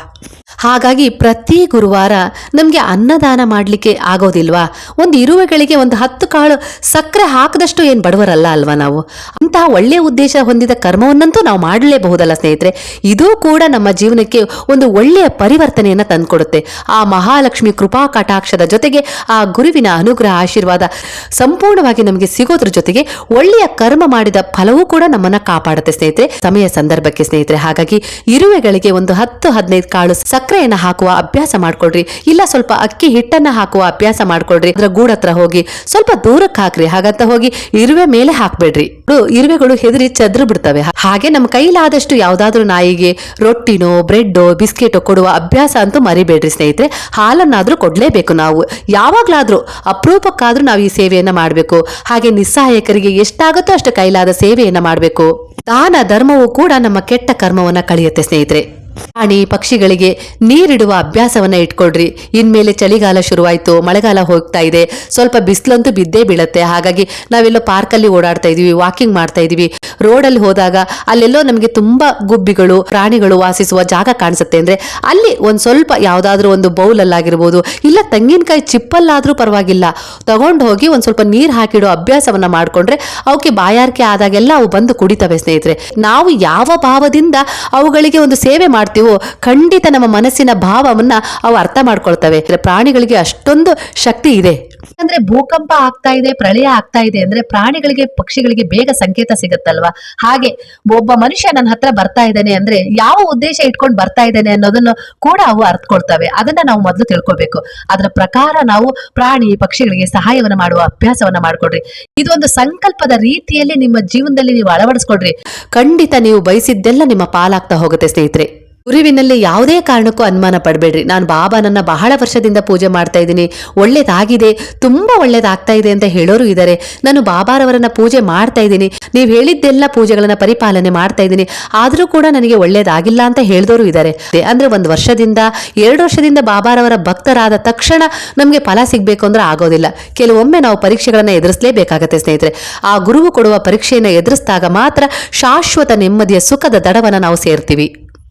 ಹಾಗಾಗಿ ಪ್ರತಿ ಗುರುವಾರ ನಮಗೆ ಅನ್ನದಾನ ಮಾಡಲಿಕ್ಕೆ ಆಗೋದಿಲ್ವಾ? ಒಂದು ಇರುವೆಗಳಿಗೆ ಒಂದು ಹತ್ತು ಕಾಳು ಸಕ್ಕರೆ ಹಾಕದಷ್ಟು ಏನು ಬಡವರಲ್ಲ ಅಲ್ವಾ ನಾವು? ಅಂತಹ ಒಳ್ಳೆಯ ಉದ್ದೇಶ ಹೊಂದಿದ ಕರ್ಮವನ್ನಂತೂ ನಾವು ಮಾಡಲೇಬಹುದಲ್ಲ ಸ್ನೇಹಿತರೆ. ಇದೂ ಕೂಡ ನಮ್ಮ ಜೀವನಕ್ಕೆ ಒಂದು ಒಳ್ಳೆಯ ಪರಿವರ್ತನೆಯನ್ನು ತಂದುಕೊಡುತ್ತೆ. ಆ ಮಹಾಲಕ್ಷ್ಮಿ ಕೃಪಾ ಕಟಾಕ್ಷದ ಜೊತೆಗೆ ಆ ಗುರುವಿನ ಅನುಗ್ರಹ ಆಶೀರ್ವಾದ ಸಂಪೂರ್ಣವಾಗಿ ನಮಗೆ ಸಿಗೋದ್ರ ಜೊತೆಗೆ ಒಳ್ಳೆಯ ಕರ್ಮ ಮಾಡಿದ ಫಲವೂ ಕೂಡ ನಮ್ಮನ್ನ ಕಾಪಾಡುತ್ತೆ ಸ್ನೇಹಿತರೆ. ಸಮಯ ಸಂದರ್ಭಕ್ಕೆ ಸ್ನೇಹಿತರೆ, ಹಾಗಾಗಿ ಇರುವೆಗಳಿಗೆ ಒಂದು ಹತ್ತು ಹದಿನೈದು ಕಾಳು ಸಕ್ಕರೆಯನ್ನ ಹಾಕುವ ಅಭ್ಯಾಸ ಮಾಡ್ಕೊಳ್ರಿ. ಇಲ್ಲ ಸ್ವಲ್ಪ ಅಕ್ಕಿ ಹಿಟ್ಟನ್ನ ಹಾಕುವ ಅಭ್ಯಾಸ ಮಾಡ್ಕೊಳ್ರಿ. ಅದರ ಗೂಡ ಹತ್ರ ಹೋಗಿ ಸ್ವಲ್ಪ ದೂರಕ್ಕೆ ಹಾಕ್ರಿ. ಹಾಗಂತ ಹೋಗಿ ಇರುವೆ ಮೇಲೆ ಹಾಕ್ಬೇಡ್ರಿ. ಇರುವೆಗಳು ಹೆದರಿ ಚದ್ರ ಬಿಡ್ತವೆ. ಹಾಗೆ ನಮ್ಮ ಕೈಲಾದಷ್ಟು ಯಾವ್ದಾದ್ರು ನಾಯಿಗೆ ರೊಟ್ಟಿನೋ ಬ್ರೆಡ್ ಬಿಸ್ಕೆಟೋ ಕೊಡುವ ಅಭ್ಯಾಸ ಅಂತೂ ಮರಿಬೇಡ್ರಿ ಸ್ನೇಹಿತರೆ. ಹಾಲನ್ನಾದ್ರೂ ಕೊಡ್ಲೇಬೇಕು ನಾವು. ಯಾವಾಗ್ಲಾದ್ರೂ ಅಪರೂಪಕ್ಕಾದ್ರೂ ನಾವು ಈ ಸೇವೆಯನ್ನ ಮಾಡಬೇಕು. ಹಾಗೆ ನಿಸ್ಸಹಾಯಕರಿಗೆ ಎಷ್ಟಾಗುತ್ತೋ ಅಷ್ಟು ಕೈಲಾದ ಸೇವೆಯನ್ನ ಮಾಡಬೇಕು. ದಾನ, ಧರ್ಮವೂ ಕೂಡ ನಮ್ಮ ಕೆಟ್ಟ ಕರ್ಮವನ್ನ ಕಳೆಯುತ್ತೆ ಸ್ನೇಹಿತರೆ. ಪ್ರಾಣಿ ಪಕ್ಷಿಗಳಿಗೆ ನೀರಿಡುವ ಅಭ್ಯಾಸವನ್ನ ಇಟ್ಕೊಳ್ರಿ. ಇನ್ಮೇಲೆ ಚಳಿಗಾಲ ಶುರುವಾಯ್ತು, ಮಳೆಗಾಲ ಹೋಗ್ತಾ ಇದೆ. ಸ್ವಲ್ಪ ಬಿಸಿಲಂತೂ ಬಿದ್ದೇ ಬೀಳತ್ತೆ. ಹಾಗಾಗಿ ನಾವೆಲ್ಲೋ ಪಾರ್ಕಲ್ಲಿ ಓಡಾಡ್ತಾ ಇದೀವಿ, ವಾಕಿಂಗ್ ಮಾಡ್ತಾ ಇದೀವಿ. ರೋಡಲ್ಲಿ ಹೋದಾಗ ಅಲ್ಲೆಲ್ಲೋ ನಮಗೆ ತುಂಬಾ ಗುಬ್ಬಿಗಳು, ಪ್ರಾಣಿಗಳು ವಾಸಿಸುವ ಜಾಗ ಕಾಣಿಸುತ್ತೆ ಅಂದ್ರೆ ಅಲ್ಲಿ ಒಂದ್ ಸ್ವಲ್ಪ ಯಾವುದಾದ್ರೂ ಒಂದು ಬೌಲಲ್ಲಾಗಿರ್ಬೋದು, ಇಲ್ಲ ತೆಂಗಿನಕಾಯಿ ಚಿಪ್ಪಲ್ಲಾದರೂ ಪರವಾಗಿಲ್ಲ. ತಗೊಂಡು ಹೋಗಿ ಒಂದ್ ಸ್ವಲ್ಪ ನೀರು ಹಾಕಿಡೋ ಅಭ್ಯಾಸವನ್ನ ಮಾಡ್ಕೊಂಡ್ರೆ ಅವಕ್ಕೆ ಬಾಯಾರಿಕೆ ಆದಾಗೆಲ್ಲ ಅವು ಬಂದು ಕುಡಿತವೆ ಸ್ನೇಹಿತರೆ. ನಾವು ಯಾವ ಭಾವದಿಂದ ಅವುಗಳಿಗೆ ಒಂದು ಸೇವೆ ಮಾಡ್ತೀವೋ ಖಂಡಿತ ನಮ್ಮ ಮನಸ್ಸಿನ ಭಾವವನ್ನ ಅವು ಅರ್ಥ ಮಾಡ್ಕೊಳ್ತವೆ. ಪ್ರಾಣಿಗಳಿಗೆ ಅಷ್ಟೊಂದು ಶಕ್ತಿ ಇದೆ. ಅಂದ್ರೆ ಭೂಕಂಪ ಆಗ್ತಾ ಇದೆ ಪ್ರಳಯ ಆಗ್ತಾ ಇದೆ ಅಂದ್ರೆ ಪ್ರಾಣಿಗಳಿಗೆ ಪಕ್ಷಿಗಳಿಗೆ ಬೇಗ ಸಂಕೇತ ಸಿಗುತ್ತಲ್ವಾ? ಹಾಗೆ ಒಬ್ಬ ಮನುಷ್ಯ ನನ್ನ ಹತ್ರ ಬರ್ತಾ ಇದ್ದಾನೆ ಅಂದ್ರೆ ಯಾವ ಉದ್ದೇಶ ಇಟ್ಕೊಂಡು ಬರ್ತಾ ಇದ್ದಾನೆ ಅನ್ನೋದನ್ನು ಕೂಡ ಅವು ಅರ್ಥಕೊಳ್ತವೆ ಅದನ್ನ ನಾವು ಮೊದಲು ತಿಳ್ಕೊಬೇಕು. ಅದರ ಪ್ರಕಾರ ನಾವು ಪ್ರಾಣಿ ಪಕ್ಷಿಗಳಿಗೆ ಸಹಾಯವನ್ನು ಮಾಡುವ ಅಭ್ಯಾಸವನ್ನ ಮಾಡ್ಕೊಡ್ರಿ. ಇದೊಂದು ಸಂಕಲ್ಪದ ರೀತಿಯಲ್ಲಿ ನಿಮ್ಮ ಜೀವನದಲ್ಲಿ ನೀವು ಅಳವಡಿಸ್ಕೊಡ್ರಿ. ಖಂಡಿತ ನೀವು ಬಯಸಿದ್ದೆಲ್ಲ ನಿಮ್ಮ ಪಾಲಾಗ್ತಾ ಹೋಗುತ್ತೆ ಸ್ನೇಹಿತರೆ. ಗುರುವಿನಲ್ಲಿ ಯಾವುದೇ ಕಾರಣಕ್ಕೂ ಅನುಮಾನ ಪಡಬೇಡ್ರಿ. ನಾನು ಬಾಬಾನನ್ನ ಬಹಳ ವರ್ಷದಿಂದ ಪೂಜೆ ಮಾಡ್ತಾ ಇದ್ದೀನಿ. ಒಳ್ಳೇದಾಗಿದೆ, ತುಂಬ ಒಳ್ಳೇದಾಗ್ತಾ ಇದೆ ಅಂತ ಹೇಳೋರು ಇದ್ದಾರೆ ನಾನು ಬಾಬಾರವರನ್ನ ಪೂಜೆ ಮಾಡ್ತಾ ಇದ್ದೀನಿ. ನೀವು ಹೇಳಿದ್ದೆಲ್ಲ ಪೂಜೆಗಳನ್ನ ಪರಿಪಾಲನೆ ಮಾಡ್ತಾ ಇದ್ದೀನಿ. ಆದರೂ ಕೂಡ ನನಗೆ ಒಳ್ಳೇದಾಗಿಲ್ಲ ಅಂತ ಹೇಳಿದವರು ಇದ್ದಾರೆ ಅಂದ್ರೆ ಒಂದು ವರ್ಷದಿಂದ, ಎರಡು ವರ್ಷದಿಂದ ಬಾಬಾರವರ ಭಕ್ತರಾದ ತಕ್ಷಣ ನಮಗೆ ಫಲ ಸಿಗಬೇಕು ಅಂದ್ರೆ ಆಗೋದಿಲ್ಲ. ಕೆಲವೊಮ್ಮೆ ನಾವು ಪರೀಕ್ಷೆಗಳನ್ನ ಎದುರಿಸಲೇಬೇಕಾಗತ್ತೆ ಸ್ನೇಹಿತರೆ. ಆ ಗುರುವು ಕೊಡುವ ಪರೀಕ್ಷೆಯನ್ನು ಎದುರಿಸಿದಾಗ ಮಾತ್ರ ಶಾಶ್ವತ ನೆಮ್ಮದಿಯ ಸುಖದ ದಡವನ್ನು ನಾವು ಸೇರ್ತೀವಿ.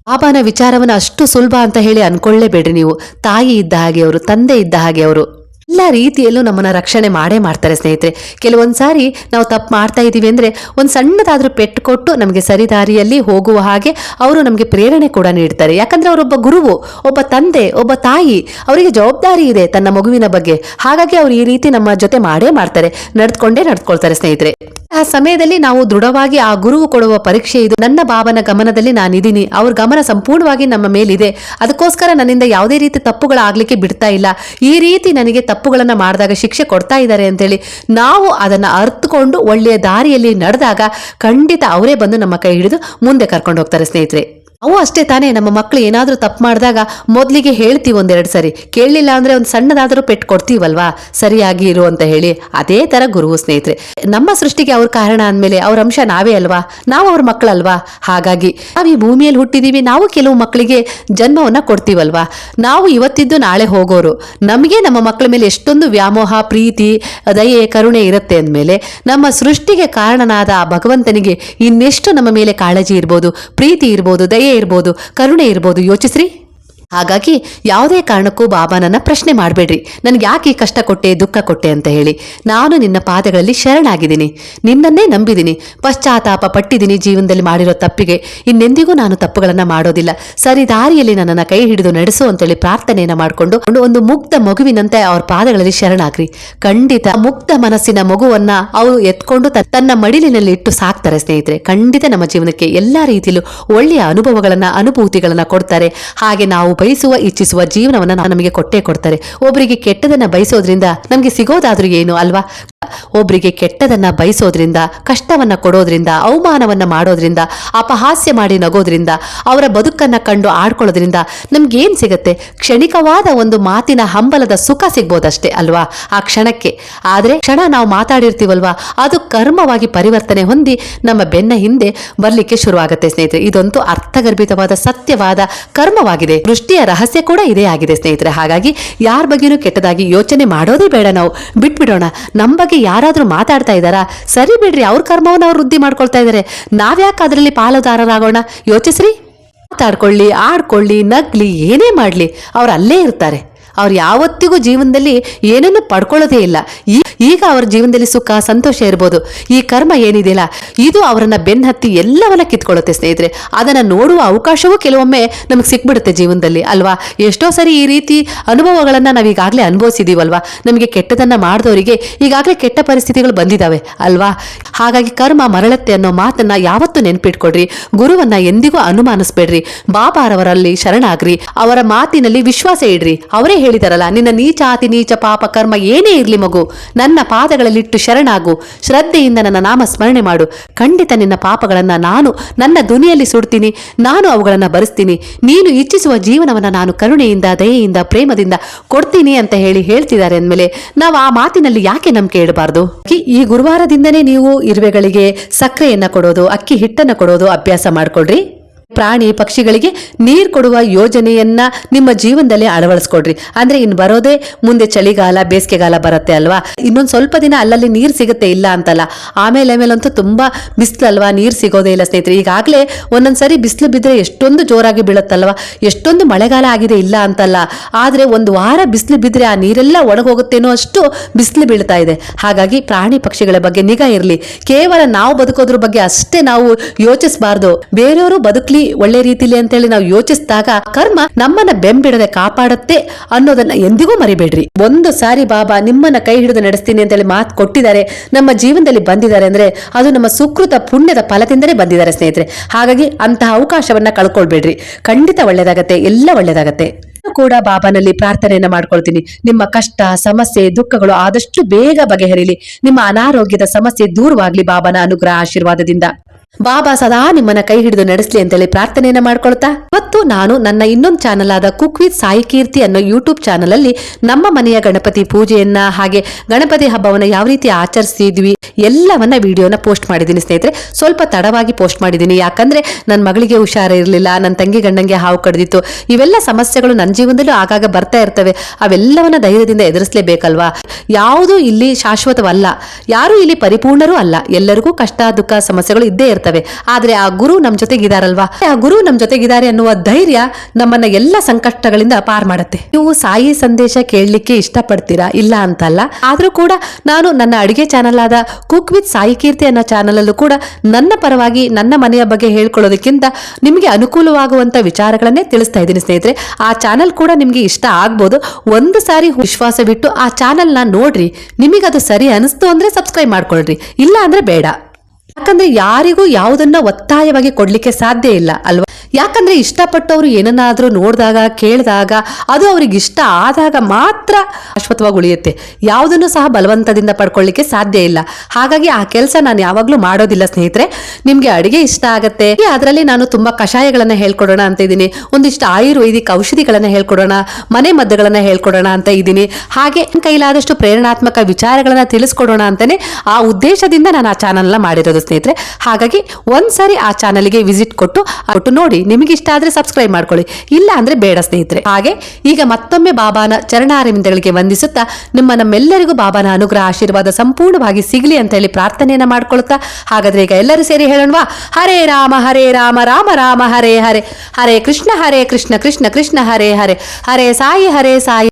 ಬಾಬಾನ ವಿಚಾರವನ್ನು ಅಷ್ಟು ಸುಲಭ ಅಂತ ಹೇಳಿ ಅನ್ಕೊಳ್ಳೇಬೇಡ್ರಿ ನೀವು. ತಾಯಿ ಇದ್ದ ಹಾಗೆ ಅವರು, ತಂದೆ ಇದ್ದ ಹಾಗೆ ಅವರು. ಎಲ್ಲ ರೀತಿಯಲ್ಲೂ ನಮ್ಮನ್ನ ರಕ್ಷಣೆ ಮಾಡೇ ಮಾಡ್ತಾರೆ ಸ್ನೇಹಿತರೆ. ಕೆಲವೊಂದು ಸಾರಿ ನಾವು ತಪ್ಪು ಮಾಡ್ತಾ ಇದ್ದೀವಿ ಅಂದರೆ ಒಂದು ಸಣ್ಣದಾದರೂ ಪೆಟ್ಟು ಕೊಟ್ಟು ನಮಗೆ ಸರಿದಾರಿಯಲ್ಲಿ ಹೋಗುವ ಹಾಗೆ ಅವರು ನಮಗೆ ಪ್ರೇರಣೆ ಕೂಡ ನೀಡ್ತಾರೆ. ಯಾಕಂದ್ರೆ ಅವರೊಬ್ಬ ಗುರುವು, ಒಬ್ಬ ತಂದೆ, ಒಬ್ಬ ತಾಯಿ ಅವರಿಗೆ ಜವಾಬ್ದಾರಿ ಇದೆ ತನ್ನ ಮಗುವಿನ ಬಗ್ಗೆ. ಹಾಗಾಗಿ ಅವರು ಈ ರೀತಿ ನಮ್ಮ ಜೊತೆ ಮಾಡೇ ಮಾಡ್ತಾರೆ. ನಡೆದುಕೊಂಡೇ ನಡೆದುಕೊಳ್ತಾರೆ ಸ್ನೇಹಿತರೆ. ಆ ಸಮಯದಲ್ಲಿ ನಾವು ದೃಢವಾಗಿ ಆ ಗುರುವು ಕೊಡುವ ಪರೀಕ್ಷೆ ಇದು. ನನ್ನ ಬಾಬನ ಗಮನದಲ್ಲಿ ನಾನಿದ್ದೀನಿ ಅವ್ರ ಗಮನ ಸಂಪೂರ್ಣವಾಗಿ ನಮ್ಮ ಮೇಲಿದೆ. ಅದಕ್ಕೋಸ್ಕರ ನನ್ನಿಂದ ಯಾವುದೇ ರೀತಿ ತಪ್ಪುಗಳಾಗಲಿಕ್ಕೆ ಬಿಡ್ತಾ ಇಲ್ಲ. ಈ ರೀತಿ ನನಗೆ ತಪ್ಪುಗಳನ್ನ ಮಾಡಿದಾಗ ಶಿಕ್ಷೆ ಕೊಡ್ತಾ ಇದ್ದಾರೆ ಅಂತೇಳಿ ನಾವು ಅದನ್ನು ಅರ್ಥಕೊಂಡು ಒಳ್ಳೆಯ ದಾರಿಯಲ್ಲಿ ನಡೆದಾಗ ಖಂಡಿತ ಅವರೇ ಬಂದು ನಮ್ಮ ಕೈ ಹಿಡಿದು ಮುಂದೆ ಕರ್ಕೊಂಡು ಹೋಗ್ತಾರೆ ಸ್ನೇಹಿತರೆ. ಅವು ಅಷ್ಟೇ ತಾನೇ. ನಮ್ಮ ಮಕ್ಕಳು ಏನಾದರೂ ತಪ್ಪು ಮಾಡಿದಾಗ ಮೊದಲಿಗೆ ಹೇಳ್ತೀವಿ ಒಂದೆರಡು ಸರಿ. ಕೇಳಲಿಲ್ಲ ಅಂದರೆ ಒಂದು ಸಣ್ಣದಾದರೂ ಪೆಟ್ಟು ಕೊಡ್ತೀವಲ್ವಾ? ಸರಿಯಾಗಿ ಇರು ಅಂತ ಹೇಳಿ. ಅದೇ ಥರ ಗುರು ಸ್ನೇಹಿತರೆ. ನಮ್ಮ ಸೃಷ್ಟಿಗೆ ಅವ್ರ ಕಾರಣ ಅಂದಮೇಲೆ ಅವ್ರ ಅಂಶ ನಾವೇ ಅಲ್ವಾ? ನಾವು ಅವ್ರ ಮಕ್ಕಳಲ್ವಾ? ಹಾಗಾಗಿ ನಾವು ಈ ಭೂಮಿಯಲ್ಲಿ ಹುಟ್ಟಿದೀವಿ. ನಾವು ಕೆಲವು ಮಕ್ಕಳಿಗೆ ಜನ್ಮವನ್ನು ಕೊಡ್ತೀವಲ್ವಾ? ನಾವು ಇವತ್ತಿದ್ದು ನಾಳೆ ಹೋಗೋರು. ನಮಗೆ ನಮ್ಮ ಮಕ್ಕಳ ಮೇಲೆ ಎಷ್ಟೊಂದು ವ್ಯಾಮೋಹ, ಪ್ರೀತಿ, ದಯೆ, ಕರುಣೆ ಇರುತ್ತೆ ಅಂದಮೇಲೆ ನಮ್ಮ ಸೃಷ್ಟಿಗೆ ಕಾರಣನಾದ ಆ ಭಗವಂತನಿಗೆ ಇನ್ನೆಷ್ಟು ನಮ್ಮ ಮೇಲೆ ಕಾಳಜಿ ಇರ್ಬೋದು, ಪ್ರೀತಿ ಇರ್ಬೋದು, ದಯೆ ಇರ್ಬೋದು ಕರುಣೆ ಇರ್ಬೋದು. ಯೋಚಿಸ್ರಿ. ಹಾಗಾಗಿ ಯಾವುದೇ ಕಾರಣಕ್ಕೂ ಬಾಬಾನನ್ನ ಪ್ರಶ್ನೆ ಮಾಡಬೇಡ್ರಿ. ನನಗೆ ಯಾಕೆ ಈ ಕಷ್ಟ ಕೊಟ್ಟೆ, ದುಃಖ ಕೊಟ್ಟೆ ಅಂತ ಹೇಳಿ. ನಾನು ನಿನ್ನ ಪಾದಗಳಲ್ಲಿ ಶರಣಾಗಿದ್ದೀನಿ. ನಿನ್ನನ್ನೇ ನಂಬಿದ್ದೀನಿ. ಪಶ್ಚಾತ್ತಾಪ ಪಟ್ಟಿದ್ದೀನಿ ಜೀವನದಲ್ಲಿ ಮಾಡಿರೋ ತಪ್ಪಿಗೆ. ಇನ್ನೆಂದಿಗೂ ನಾನು ತಪ್ಪುಗಳನ್ನು ಮಾಡೋದಿಲ್ಲ. ಸರಿ, ದಾರಿಯಲ್ಲಿ ನನ್ನನ್ನು ಕೈ ಹಿಡಿದು ನಡೆಸು ಅಂತೇಳಿ ಪ್ರಾರ್ಥನೆಯನ್ನು ಮಾಡಿಕೊಂಡು ಒಂದು ಮುಗ್ಧ ಮಗುವಿನಂತೆ ಅವ್ರ ಪಾದಗಳಲ್ಲಿ ಶರಣಾಗ್ರಿ. ಖಂಡಿತ ಮುಗ್ಧ ಮನಸ್ಸಿನ ಮಗುವನ್ನ ಅವರು ಎತ್ಕೊಂಡು ತನ್ನ ಮಡಿಲಿನಲ್ಲಿ ಇಟ್ಟು ಸಾಕ್ತಾರೆ ಸ್ನೇಹಿತರೆ. ಖಂಡಿತ ನಮ್ಮ ಜೀವನಕ್ಕೆ ಎಲ್ಲಾ ರೀತಿಯಲ್ಲೂ ಒಳ್ಳೆಯ ಅನುಭವಗಳನ್ನ, ಅನುಭೂತಿಗಳನ್ನ ಕೊಡ್ತಾರೆ. ಹಾಗೆ ನಾವು ಬಯಸುವ ಇಚ್ಛಿಸುವ ಜೀವನವನ್ನ ನಮಗೆ ಕೊಟ್ಟೇ ಕೊಡ್ತಾರೆ. ಒಬ್ಬರಿಗೆ ಕೆಟ್ಟದನ್ನ ಬಯಸೋದ್ರಿಂದ ನಮಗೆ ಸಿಗೋದಾದ್ರೂ ಏನು ಅಲ್ವಾ? ಒಬ್ಬರಿಗೆ ಕೆಟ್ಟದನ್ನ ಬಯಸೋದ್ರಿಂದ, ಕಷ್ಟವನ್ನ ಕೊಡೋದ್ರಿಂದ, ಅವಮಾನವನ್ನ ಮಾಡೋದ್ರಿಂದ, ಅಪಹಾಸ್ಯ ಮಾಡಿ ನಗೋದ್ರಿಂದ, ಅವರ ಬದುಕನ್ನ ಕಂಡು ಆಡ್ಕೊಳ್ಳೋದ್ರಿಂದ ನಮ್ಗೇನ್ ಸಿಗತ್ತೆ? ಕ್ಷಣಿಕವಾದ ಒಂದು ಮಾತಿನ ಹಂಬಲದ ಸುಖ ಸಿಗ್ಬೋದಷ್ಟೇ ಅಲ್ವಾ? ಆ ಕ್ಷಣಕ್ಕೆ. ಆದ್ರೆ ಕ್ಷಣ ನಾವು ಮಾತಾಡಿರ್ತೀವಲ್ವಾ? ಅದು ಕರ್ಮವಾಗಿ ಪರಿವರ್ತನೆ ಹೊಂದಿ ನಮ್ಮ ಬೆನ್ನ ಹಿಂದೆ ಬರ್ಲಿಕ್ಕೆ ಶುರುವಾಗುತ್ತೆ ಸ್ನೇಹಿತರೆ. ಇದಂತೂ ಅರ್ಥಗರ್ಭಿತವಾದ ಸತ್ಯವಾದ ಕರ್ಮವಾಗಿದೆ. ದೃಷ್ಟಿಯ ರಹಸ್ಯ ಕೂಡ ಇದೇ ಆಗಿದೆ ಸ್ನೇಹಿತರೆ. ಹಾಗಾಗಿ ಯಾರ ಬಗ್ಗೆನೂ ಕೆಟ್ಟದಾಗಿ ಯೋಚನೆ ಮಾಡೋದೇ ಬೇಡ ನಾವು. ಬಿಟ್ಬಿಡೋಣ ನಮ್ಮ ಬಗ್ಗೆ ಯಾರಾದರೂ ಮಾತಾಡ್ತಾ ಇದ್ದಾರಾ? ಸರಿ ಬಿಡ್ರಿ, ಅವ್ರ ಕರ್ಮವನ್ನ ಅವ್ರು ವೃದ್ಧಿ ಮಾಡ್ಕೊಳ್ತಾ ಇದ್ದಾರೆ ನಾವ್ಯಾಕೆ ಅದರಲ್ಲಿ ಪಾಲುದಾರರಾಗೋಣ? ಯೋಚಿಸ್ರಿ. ಮಾತಾಡ್ಕೊಳ್ಳಿ, ಆಡ್ಕೊಳ್ಳಿ, ನಗ್ಲಿ, ಏನೇ ಮಾಡಲಿ, ಅವರು ಅಲ್ಲೇ ಇರ್ತಾರೆ. ಅವ್ರು ಯಾವತ್ತಿಗೂ ಜೀವನದಲ್ಲಿ ಏನನ್ನು ಪಡ್ಕೊಳ್ಳೋದೇ ಇಲ್ಲ. ಈಗ ಅವ್ರ ಜೀವನದಲ್ಲಿ ಸುಖ, ಸಂತೋಷ ಇರ್ಬೋದು. ಈ ಕರ್ಮ ಏನಿದೆಯಲ್ಲ, ಇದು ಅವರನ್ನ ಬೆನ್ನತ್ತಿ ಎಲ್ಲವನ್ನ ಕಿತ್ಕೊಳ್ಳುತ್ತೆ ಸ್ನೇಹಿತರೆ. ಅದನ್ನ ನೋಡುವ ಅವಕಾಶವೂ ಕೆಲವೊಮ್ಮೆ ನಮಗೆ ಸಿಕ್ಬಿಡುತ್ತೆ ಜೀವನದಲ್ಲಿ, ಅಲ್ವಾ? ಎಷ್ಟೋ ಸರಿ ಈ ರೀತಿ ಅನುಭವಗಳನ್ನ ನಾವು ಈಗಾಗಲೇ ಅನುಭವಿಸಿದೀವಲ್ವಾ? ನಮಗೆ ಕೆಟ್ಟದನ್ನ ಮಾಡಿದವರಿಗೆ ಈಗಾಗಲೇ ಕೆಟ್ಟ ಪರಿಸ್ಥಿತಿಗಳು ಬಂದಿದ್ದಾವೆ ಅಲ್ವಾ? ಹಾಗಾಗಿ ಕರ್ಮ ಮರಳತ್ತೆ ಅನ್ನೋ ಮಾತನ್ನ ಯಾವತ್ತೂ ನೆನ್ಪಿಟ್ಕೊಡ್ರಿ. ಗುರುವನ್ನ ಎಂದಿಗೂ ಅನುಮಾನಿಸ್ಬೇಡ್ರಿ. ಬಾಬಾರವರಲ್ಲಿ ಶರಣಾಗ್ರಿ. ಅವರ ಮಾತಿನಲ್ಲಿ ವಿಶ್ವಾಸ ಇಡ್ರಿ. ಅವರೇ ಹೇಳಿದಾರಲ್ಲ, ನಿನ್ನ ನೀಚಾತಿ ನೀಚ ಪಾಪ ಕರ್ಮ ಏನೇ ಇರ್ಲಿ ಮಗು, ನನ್ನ ಪಾದಗಳಲ್ಲಿಟ್ಟು ಶರಣಾಗು, ಶ್ರದ್ಧೆಯಿಂದ ನನ್ನ ನಾಮ ಸ್ಮರಣೆ ಮಾಡು. ಖಂಡಿತ ನಿನ್ನ ಪಾಪಗಳನ್ನ ನಾನು, ನನ್ನ ಧ್ವನಿಯಲ್ಲಿ ಸುಡ್ತೀನಿ, ನಾನು ಅವುಗಳನ್ನ ಭರಿಸ್ತೀನಿ ನೀನು ಇಚ್ಛಿಸುವ ಜೀವನವನ್ನ ನಾನು ಕರುಣೆಯಿಂದ, ದಯೆಯಿಂದ, ಪ್ರೇಮದಿಂದ ಕೊಡ್ತೀನಿ ಅಂತ ಹೇಳಿ ಹೇಳ್ತಿದ್ದಾರೆ ಅಂದಮೇಲೆ, ನಾವು ಆ ಮಾತಿನಲ್ಲಿ ಯಾಕೆ ನಂಬಿಕೆ ಇಡಬಾರ್ದು? ಈ ಗುರುವಾರದಿಂದನೇ ನೀವು ಇರುವೆಗಳಿಗೆ ಸಕ್ಕರೆಯನ್ನ ಕೊಡೋದು, ಅಕ್ಕಿ ಹಿಟ್ಟನ್ನ ಕೊಡೋದು ಅಭ್ಯಾಸ ಮಾಡ್ಕೊಡ್ರಿ ಪ್ರಾಣಿ ಪಕ್ಷಿಗಳಿಗೆ ನೀರು ಕೊಡುವ ಯೋಜನೆಯನ್ನ ನಿಮ್ಮ ಜೀವನದಲ್ಲಿ ಅಳವಡಿಸ್ಕೊಡ್ರಿ. ಅಂದ್ರೆ ಇನ್ನು ಬರೋದೇ ಮುಂದೆ ಚಳಿಗಾಲ, ಬೇಸಿಗೆಗಾಲ ಬರುತ್ತೆ ಅಲ್ವಾ? ಇನ್ನೊಂದು ಸ್ವಲ್ಪ ದಿನ ಅಲ್ಲಲ್ಲಿ ನೀರು ಸಿಗುತ್ತೆ ಇಲ್ಲ ಅಂತಲ್ಲ. ಆಮೇಲೆ ಆಮೇಲಂತೂ ತುಂಬಾ ಬಿಸಿಲು ಅಲ್ವಾ ನೀರು ಸಿಗೋದೇ ಇಲ್ಲ ಸ್ನೇಹಿತರೆ. ಈಗಾಗಲೇ ಒಂದೊಂದ್ಸರಿ ಬಿಸಿಲು ಬಿದ್ದರೆ ಎಷ್ಟೊಂದು ಜೋರಾಗಿ ಬೀಳುತ್ತಲ್ವಾ? ಎಷ್ಟೊಂದು ಮಳೆಗಾಲ ಆಗಿದೆ ಇಲ್ಲ ಅಂತಲ್ಲ. ಆದ್ರೆ ಒಂದು ವಾರ ಬಿಸಿಲು ಬಿದ್ದರೆ ಆ ನೀರೆಲ್ಲ ಒಣಗೋಗುತ್ತೇನೋ ಅಷ್ಟು ಬಿಸಿಲು ಬೀಳ್ತಾ ಇದೆ. ಹಾಗಾಗಿ ಪ್ರಾಣಿ ಪಕ್ಷಿಗಳ ಬಗ್ಗೆ ನಿಗಾ ಇರಲಿ. ಕೇವಲ ನಾವು ಬದುಕೋದ್ರ ಬಗ್ಗೆ ಅಷ್ಟೇ ನಾವು ಯೋಚಿಸಬಾರ್ದು. ಬೇರೆಯವರು ಬದುಕ್ಲಿ ಒಳ್ಳೆ ರೀತಿಲಿ ಅಂತೇಳಿ ನಾವು ಯೋಚಿಸಿದಾಗ ಕರ್ಮ ನಮ್ಮನ್ನ ಬೆಂಬಿಡದೆ ಕಾಪಾಡುತ್ತೆ ಅನ್ನೋದನ್ನ ಎಂದಿಗೂ ಮರಿಬೇಡ್ರಿ. ಒಂದು ಸಾರಿ ಬಾಬಾ ನಿಮ್ಮನ್ನ ಕೈ ಹಿಡಿದು ನಡೆಸ್ತೀನಿ ಅಂತೇಳಿ ಮಾತು ಕೊಟ್ಟಿದ್ದಾರೆ, ನಮ್ಮ ಜೀವನದಲ್ಲಿ ಬಂದಿದ್ದಾರೆ ಅಂದ್ರೆ ಅದು ನಮ್ಮ ಸುಕೃತ ಪುಣ್ಯದ ಫಲದಿಂದಲೇ ಬಂದಿದ್ದಾರೆ ಸ್ನೇಹಿತರೆ. ಹಾಗಾಗಿ ಅಂತಹ ಅವಕಾಶವನ್ನ ಕಳ್ಕೊಳ್ಬೇಡ್ರಿ. ಖಂಡಿತ ಒಳ್ಳೇದಾಗತ್ತೆ, ಎಲ್ಲ ಒಳ್ಳೇದಾಗತ್ತೆ. ಕೂಡ ಬಾಬಾನಲ್ಲಿ ಪ್ರಾರ್ಥನೆಯನ್ನ ಮಾಡ್ಕೊಳ್ತೀನಿ. ನಿಮ್ಮ ಕಷ್ಟ, ಸಮಸ್ಯೆ, ದುಃಖಗಳು ಆದಷ್ಟು ಬೇಗ ಬಗೆಹರಿಲಿ. ನಿಮ್ಮ ಅನಾರೋಗ್ಯದ ಸಮಸ್ಯೆ ದೂರವಾಗ್ಲಿ ಬಾಬಾನ ಅನುಗ್ರಹ ಆಶೀರ್ವಾದದಿಂದ. ಬಾಬಾ ಸದಾ ನಿಮ್ಮನ್ನ ಕೈ ಹಿಡಿದು ನಡೆಸಲಿ ಅಂತೇಳಿ ಪ್ರಾರ್ಥನೆಯನ್ನ ಮಾಡ್ಕೊಳ್ತಾ. ಮತ್ತು ನಾನು ನನ್ನ ಇನ್ನೊಂದು ಚಾನಲ್ ಆದ ಕುಕ್ ವಿತ್ ಸಾಯಿ ಕೀರ್ತಿ ಅನ್ನೋ ಯೂಟ್ಯೂಬ್ ಚಾನಲ್ ಅಲ್ಲಿ ನಮ್ಮ ಮನೆಯ ಗಣಪತಿ ಪೂಜೆಯನ್ನ ಹಾಗೆ ಗಣಪತಿ ಹಬ್ಬವನ್ನ ಯಾವ ರೀತಿ ಆಚರಿಸಿದ್ವಿ ಎಲ್ಲವನ್ನ ವಿಡಿಯೋನ ಪೋಸ್ಟ್ ಮಾಡಿದ್ದೀನಿ ಸ್ನೇಹಿತರೆ. ಸ್ವಲ್ಪ ತಡವಾಗಿ ಪೋಸ್ಟ್ ಮಾಡಿದ್ದೀನಿ. ಯಾಕಂದ್ರೆ ನನ್ನ ಮಗಳಿಗೆ ಹುಷಾರ ಇರಲಿಲ್ಲ ನನ್ನ ತಂಗಿ ಗಂಡಂಗೆ ಹಾವು ಕಡ್ದಿತ್ತು. ಇವೆಲ್ಲ ಸಮಸ್ಯೆಗಳು ನನ್ನ ಜೀವನದಲ್ಲೂ ಆಗಾಗ ಬರ್ತಾ ಇರ್ತವೆ. ಅವೆಲ್ಲವನ್ನ ಧೈರ್ಯದಿಂದ ಎದುರಿಸಲೇಬೇಕಲ್ವಾ? ಯಾವುದು ಇಲ್ಲಿ ಶಾಶ್ವತವಲ್ಲ. ಯಾರು ಇಲ್ಲಿ ಪರಿಪೂರ್ಣರೂ ಅಲ್ಲ. ಎಲ್ಲರಿಗೂ ಕಷ್ಟ, ದುಃಖ, ಸಮಸ್ಯೆಗಳು ಇದ್ದೇ ಇರ್ತವೆ. ಆದ್ರೆ ಆ ಗುರು ನಮ್ಮ ಜೊತೆಗಿದಾರಲ್ವಾ? ಆ ಗುರು ನಮ್ಮ ಜೊತೆಗಿದ್ದಾರೆ ಅನ್ನುವ ಧೈರ್ಯ ನಮ್ಮನ್ನ ಎಲ್ಲ ಸಂಕಷ್ಟಗಳಿಂದ ಪಾರ್ ಮಾಡುತ್ತೆ. ನೀವು ಸಾಯಿ ಸಂದೇಶ ಕೇಳಲಿಕ್ಕೆ ಇಷ್ಟಪಡ್ತೀರಾ? ಇಲ್ಲ ಅಂತಲ್ಲ. ಆದರೂ ಕೂಡ ನಾನು ನನ್ನ ಅಡಿಗೆ ಚಾನಲ್ ಆದ ಕುಕ್ ವಿತ್ ಸಾಯಿ ಕೀರ್ತಿ ಅನ್ನೋ ಚಾನಲ್ ಅಲ್ಲೂ ಕೂಡ ನನ್ನ ಪರವಾಗಿ ನನ್ನ ಮನೆಯ ಬಗ್ಗೆ ಹೇಳ್ಕೊಳ್ಳೋದಕ್ಕಿಂತ ನಿಮಗೆ ಅನುಕೂಲವಾಗುವಂತ ವಿಚಾರಗಳನ್ನೇ ತಿಳಿಸ್ತಾ ಇದ್ದೀನಿ ಸ್ನೇಹಿತರೆ. ಆ ಚಾನಲ್ ಕೂಡ ನಿಮಗೆ ಇಷ್ಟ ಆಗ್ಬೋದು. ಒಂದು ಸಾರಿ ವಿಶ್ವಾಸ ಬಿಟ್ಟು ಆ ಚಾನಲ್ನ ನೋಡ್ರಿ. ನಿಮಗದು ಸರಿ ಅನಿಸ್ತು ಅಂದ್ರೆ ಸಬ್ಸ್ಕ್ರೈಬ್ ಮಾಡ್ಕೊಳ್ರಿ. ಇಲ್ಲ ಅಂದ್ರೆ ಬೇಡ. ಯಾಕಂದ್ರೆ ಯಾರಿಗೂ ಯಾವುದನ್ನ ಒತ್ತಾಯವಾಗಿ ಕೊಡ್ಲಿಕ್ಕೆ ಸಾಧ್ಯ ಇಲ್ಲ ಅಲ್ವಾ? ಯಾಕಂದ್ರೆ ಇಷ್ಟಪಟ್ಟವರು ಏನನ್ನಾದರೂ ನೋಡಿದಾಗ, ಕೇಳಿದಾಗ, ಅದು ಅವ್ರಿಗೆ ಇಷ್ಟ ಆದಾಗ ಮಾತ್ರ ಶಾಶ್ವತವಾಗಿ ಉಳಿಯುತ್ತೆ. ಯಾವುದನ್ನು ಸಹ ಬಲವಂತದಿಂದ ಪಡ್ಕೊಳ್ಳಿಕ್ಕೆ ಸಾಧ್ಯ ಇಲ್ಲ. ಹಾಗಾಗಿ ಆ ಕೆಲಸ ನಾನು ಯಾವಾಗಲೂ ಮಾಡೋದಿಲ್ಲ ಸ್ನೇಹಿತರೆ. ನಿಮಗೆ ಅಡಿಗೆ ಇಷ್ಟ ಆಗುತ್ತೆ. ಅದರಲ್ಲಿ ನಾನು ತುಂಬಾ ಕಷಾಯಗಳನ್ನು ಹೇಳ್ಕೊಡೋಣ ಅಂತ ಇದ್ದೀನಿ. ಒಂದಿಷ್ಟು ಆಯುರ್ವೇದಿಕ್ ಔಷಧಿಗಳನ್ನು ಹೇಳ್ಕೊಡೋಣ, ಮನೆ ಮದ್ದುಗಳನ್ನು ಹೇಳ್ಕೊಡೋಣ ಅಂತ ಇದ್ದೀನಿ. ಹಾಗೆ ಕೈಲಾದಷ್ಟು ಪ್ರೇರಣಾತ್ಮಕ ವಿಚಾರಗಳನ್ನು ತಿಳಿಸ್ಕೊಡೋಣ ಅಂತಲೇ ಆ ಉದ್ದೇಶದಿಂದ ನಾನು ಆ ಚಾನಲ್ನ ಮಾಡಿರೋದು ಸ್ನೇಹಿತರೆ. ಹಾಗಾಗಿ ಒಂದ್ಸರಿ ಆ ಚಾನಲ್ಗೆ ವಿಸಿಟ್ ಕೊಟ್ಟು ಕೊಟ್ಟು ನೋಡಿ. ನಿಮಗೆ ಇಷ್ಟ ಆದ್ರೆ ಸಬ್ಸ್ಕ್ರೈಬ್ ಮಾಡ್ಕೊಳ್ಳಿ, ಇಲ್ಲ ಅಂದ್ರೆ ಬೇಡ ಸ್ನೇಹಿತರೆ. ಹಾಗೆ ಈಗ ಮತ್ತೊಮ್ಮೆ ಬಾಬಾನ ಚರಣಾರವಿಂದಗಳಿಗೆ ವಂದಿಸುತ್ತಾ ನಿಮ್ಮ ನಮ್ಮೆಲ್ಲರಿಗೂ ಬಾಬಾನ ಅನುಗ್ರಹ, ಆಶೀರ್ವಾದ ಸಂಪೂರ್ಣವಾಗಿ ಸಿಗಲಿ ಅಂತ ಹೇಳಿ ಪ್ರಾರ್ಥನೆಯನ್ನ ಮಾಡ್ಕೊಳ್ತಾ, ಹಾಗಾದ್ರೆ ಈಗ ಎಲ್ಲರೂ ಸೇರಿ ಹೇಳೋಣವಾ? ಹರೇ ರಾಮ ಹರೇ ರಾಮ ರಾಮ ರಾಮ, ಹರೇ ಹರೇ. ಹರೇ ಕೃಷ್ಣ ಹರೇ ಕೃಷ್ಣ ಕೃಷ್ಣ ಕೃಷ್ಣ, ಹರೇ ಹರೇ. ಹರೇ ಸಾಯಿ ಹರೇ ಸಾಯಿ.